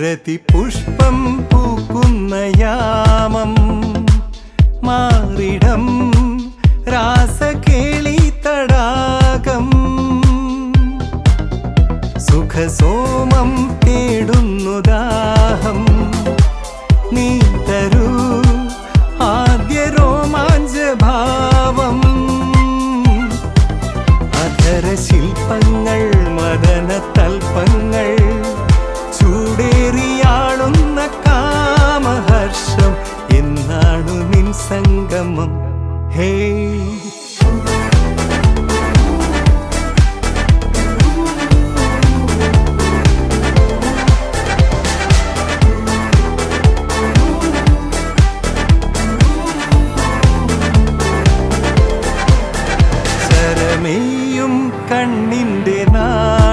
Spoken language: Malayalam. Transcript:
പ്രതിപുഷ്പം പൂക്കുന്ന യാമം മാറിടം രാസകേളി തടാകം. സുഖസോമം തേടുന്നു ദാഹം. നീ തരൂ ആദ്യ അധര ശില്പങ്ങൾ സംഗമം. ഹേ. കണ്ണിന്റെ നാ